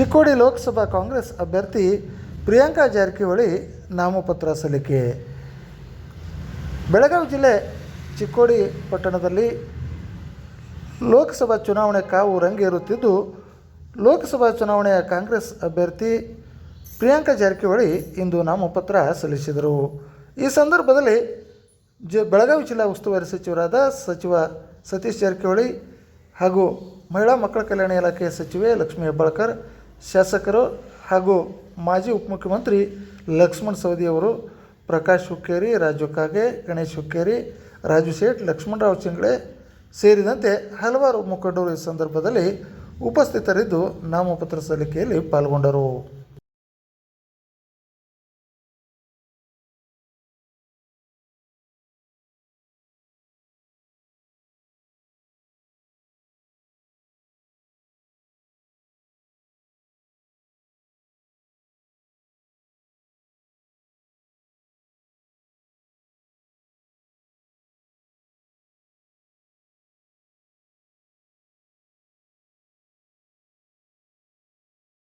ಚಿಕ್ಕೋಡಿ ಲೋಕಸಭಾ ಕಾಂಗ್ರೆಸ್ ಅಭ್ಯರ್ಥಿ ಪ್ರಿಯಾಂಕಾ ಜಾರಕಿಹೊಳಿ ನಾಮಪತ್ರ ಸಲ್ಲಿಕೆ. ಬೆಳಗಾವಿ ಜಿಲ್ಲೆ ಚಿಕ್ಕೋಡಿ ಪಟ್ಟಣದಲ್ಲಿ ಲೋಕಸಭಾ ಚುನಾವಣೆ ಕಾವು ರಂಗೇರುತ್ತಿದ್ದು, ಲೋಕಸಭಾ ಚುನಾವಣೆಯ ಕಾಂಗ್ರೆಸ್ ಅಭ್ಯರ್ಥಿ ಪ್ರಿಯಾಂಕಾ ಜಾರಕಿಹೊಳಿ ಇಂದು ನಾಮಪತ್ರ ಸಲ್ಲಿಸಿದರು. ಈ ಸಂದರ್ಭದಲ್ಲಿ ಜ, ಬೆಳಗಾವಿ ಜಿಲ್ಲಾ ಉಸ್ತುವಾರಿ ಸಚಿವರಾದ ಸಚಿವ ಸತೀಶ್ ಜಾರಕಿಹೊಳಿ ಹಾಗೂ ಮಹಿಳಾ ಮಕ್ಕಳ ಕಲ್ಯಾಣ ಇಲಾಖೆಯ ಸಚಿವೆ ಲಕ್ಷ್ಮೀ ಹೆಬ್ಬಾಳ್ಕರ್ ಶಾಸಕರು ಹಾಗೂ ಮಾಜಿ ಉಪಮುಖ್ಯಮಂತ್ರಿ ಲಕ್ಷ್ಮಣ್ ಸವದಿಯವರು ಪ್ರಕಾಶ್ ಹುಕ್ಕೇರಿ, ರಾಜು ಕಾಗೆ, ಗಣೇಶ್ ಹುಕ್ಕೇರಿ, ರಾಜು ಸೇಠ್ ಲಕ್ಷ್ಮಣರಾವ್ ಚಿಂಗ್ಳೆ ಸೇರಿದಂತೆ ಹಲವಾರು ಮುಖಂಡರು ಈ ಸಂದರ್ಭದಲ್ಲಿ ಉಪಸ್ಥಿತರಿದ್ದು ನಾಮಪತ್ರ ಸಲ್ಲಿಕೆಯಲ್ಲಿ ಪಾಲ್ಗೊಂಡರು.